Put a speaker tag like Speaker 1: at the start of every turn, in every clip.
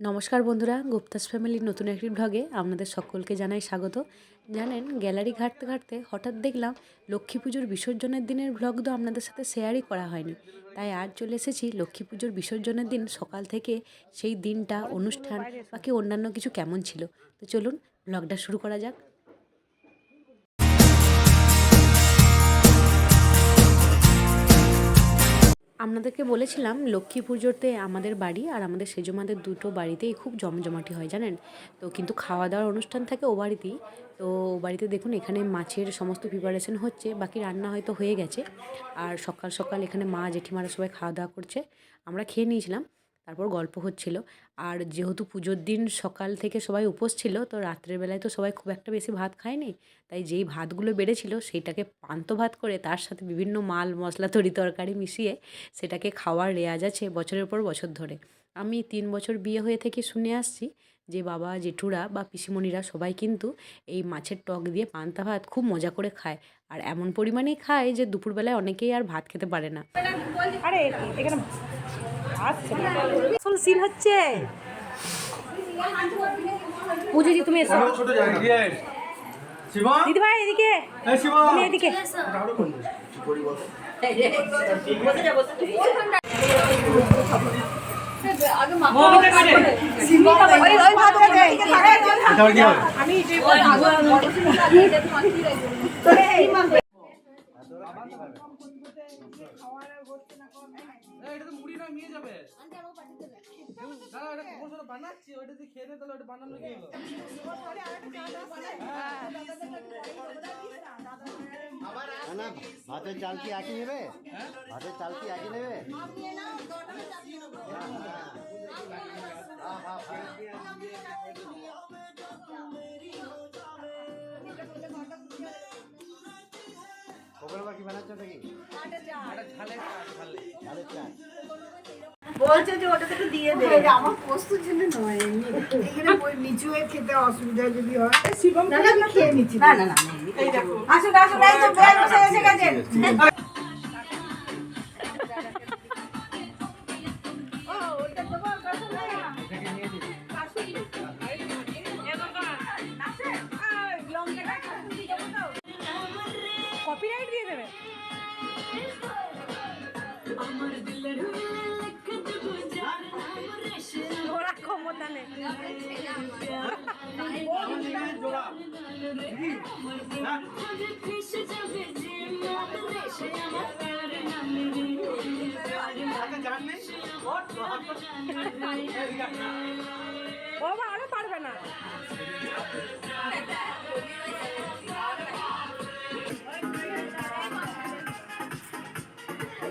Speaker 1: নমস্কার বন্ধুরা, গুপ্তাস ফ্যামিলির নতুন একটি ব্লগে আপনাদের সকলকে জানাই স্বাগত। জানেন, গ্যালারি ঘাটতে ঘাটতে হঠাৎ দেখলাম লক্ষ্মী পুজোর বিসর্জনের দিনের ব্লগ তো আপনাদের সাথে শেয়ারই করা হয়নি। তাই আজ চলে এসেছি লক্ষ্মী পুজোর বিসর্জনের দিন সকাল থেকে সেই দিনটা, অনুষ্ঠান বাকি অন্যান্য কিছু কেমন ছিল। তো চলুন ব্লগটা শুরু করা যাক। আপনাদেরকে বলেছিলাম, লক্ষ্মী পুজোতে আমাদের বাড়ি আর আমাদের সেজমাদের দুটো বাড়িতেই খুব জমজমাটি হয়, জানেন? তো কিন্তু খাওয়া দাওয়ার অনুষ্ঠান থাকে ও বাড়িতেই। তো ও বাড়িতে দেখুন, এখানে মাছের সমস্ত প্রিপারেশন হচ্ছে, বাকি রান্না হয়তো হয়ে গেছে। আর সকাল সকাল এখানে মা জেঠিমারা সবাই খাওয়া দাওয়া করছে। আমরা খেয়ে নিয়েছিলাম। তারপর গল্প হচ্ছিল। আর যেহেতু পুজোর দিন সকাল থেকে সবাই উপোস ছিল, তো রাত্রের বেলায় তো সবাই খুব একটা বেশি ভাত খায়নি। তাই যেই ভাতগুলো বেড়েছিল, সেইটাকে পান্ত ভাত করে তার সাথে বিভিন্ন মাল, মশলা, তরি তরকারি মিশিয়ে সেটাকে খাওয়ার রেয়াজ আছে বছরের পর বছর ধরে। আমি তিন বছর বিয়ে হয়ে থেকে শুনে আসছি যে বাবা, জেঠুরা বা পিসিমণিরা সবাই কিন্তু এই মাছের টক দিয়ে পান্তা ভাত খুব মজা করে খায়। আর এমন পরিমাণেই খায় যে দুপুরবেলায় অনেকেই আর ভাত খেতে পারে না।
Speaker 2: আরে, এখানে আসল সিন হচ্ছে। পুজোজি তুমি এসো।
Speaker 3: ছোট জায়গা। শিবা
Speaker 2: দিদি ভাই এদিকে।
Speaker 3: এই শিবা
Speaker 2: তুমি এদিকে।
Speaker 3: এটা কি
Speaker 4: না নিয়ে যাবে। সময় বানাচ্ছি ওইটা দিয়ে খেয়ে নে তাহলে ওটা বানানো কি হলো
Speaker 5: না না ভাতের চাল কি একই নেবে? ভাতের চাল কি একই নেবে? খবর বাকি বানাচ্ছ নাকি ঝালের চাল।
Speaker 6: বলছে যে ওটা একটু দিয়ে দে। আমার প্রস্তুত জন্য নয় এখানে ওই নিচু হয়ে খেতে অসুবিধা যদি হয় না না আমি খেয়ে নিচ্ছি। না না না আসুন আসুন এই তো বসে এসে গেছেন।
Speaker 2: ও আরও পারবে না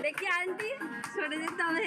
Speaker 2: দেখি আন্টি সরে যেতে হবে।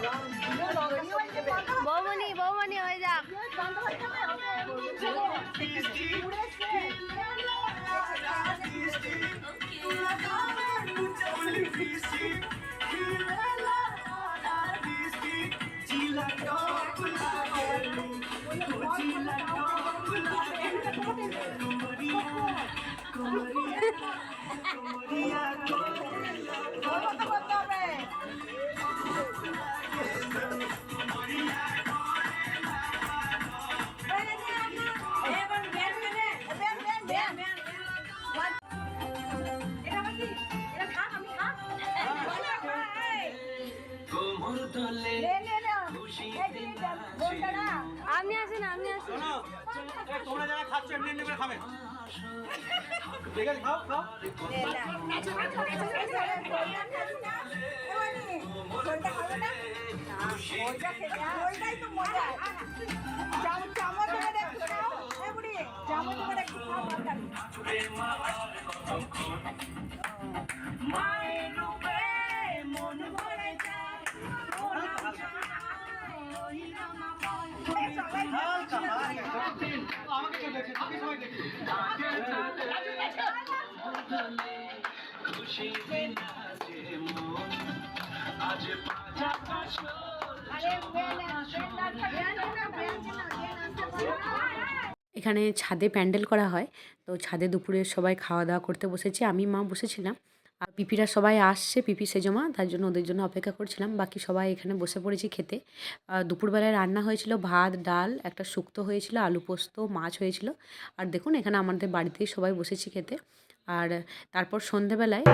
Speaker 2: Wow. আপনি আসেন আপনি আসেন
Speaker 3: তোমরা যারা খাচ্ছ এমনি এমনি করে খাবে। ঠিক আছে খাও খাও।
Speaker 1: এখানে ছাদে প্যান্ডেল করা হয় তো ছাদে দুপুরে সবাই খাওয়া দাওয়া করতে বসেছি আমি মা বসেছিলাম। আর পিপিরা সবাই আসছে পিপি সেজমা তার জন্য ওদের জন্য অপেক্ষা করছিলাম বাকি সবাই এখানে বসে পড়েছি খেতে। দুপুরবেলায় রান্না হয়েছিল ভাত ডাল একটা শুক্তো হয়েছিল আলু পোস্ত মাছ হয়েছিল। আর দেখুন এখানে আমাদের বাড়িতেই সবাই বসেছি খেতে। আর তারপর সন্ধেবেলায়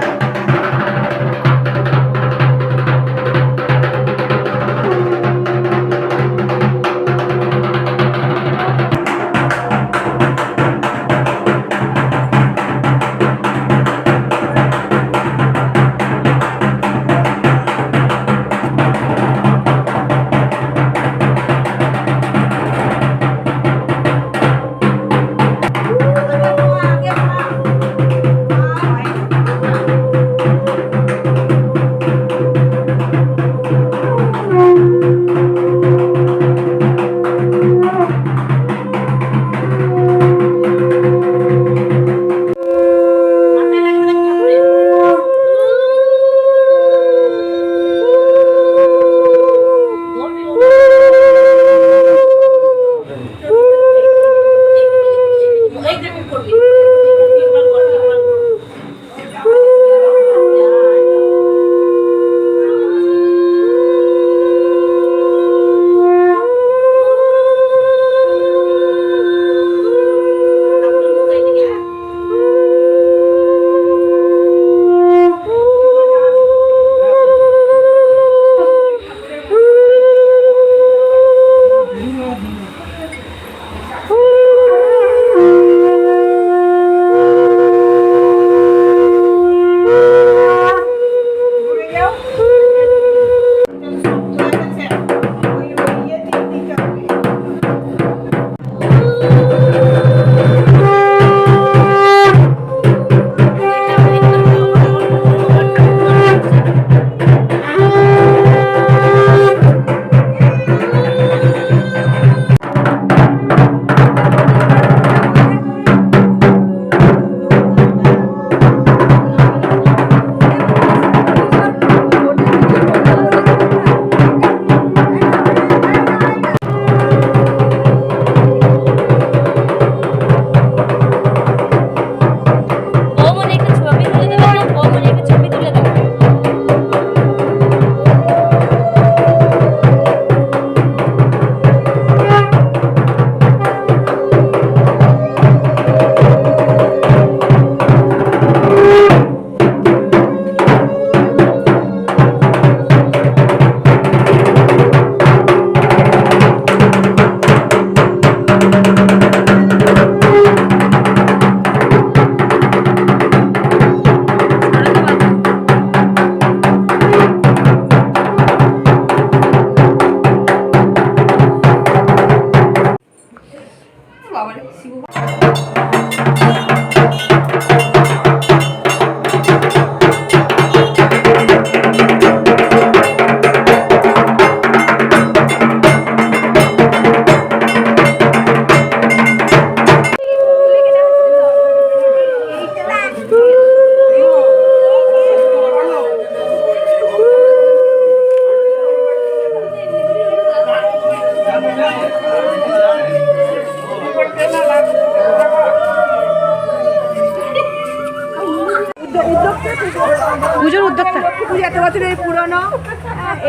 Speaker 6: বছরের পুরনো।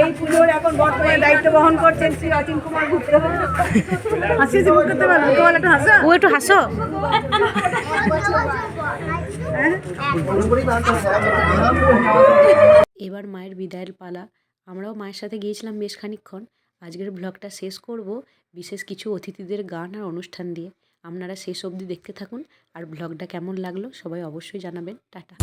Speaker 6: এই পুজোর এখন বর্তমানে দায়িত্ব বহন করছেন শ্রী অচিন কুমার গুপ্ত। হাসি হাসি মুখ করতে পারো মুখে বলো একটু হাসো?
Speaker 1: ও, একটু হাসো। এবার মায়ের বিদায়ের পালা। আমরাও মায়ের সাথে গিয়েছিলাম বেশ খানিকক্ষণ। আজকের ব্লগটা শেষ করব
Speaker 7: বিশেষ কিছু অতিথিদের গান আর অনুষ্ঠান দিয়ে। আপনারা শেষ অবধি দেখতে থাকুন। আর ব্লগটা কেমন লাগল সবাই অবশ্যই জানাবেন। টাটা।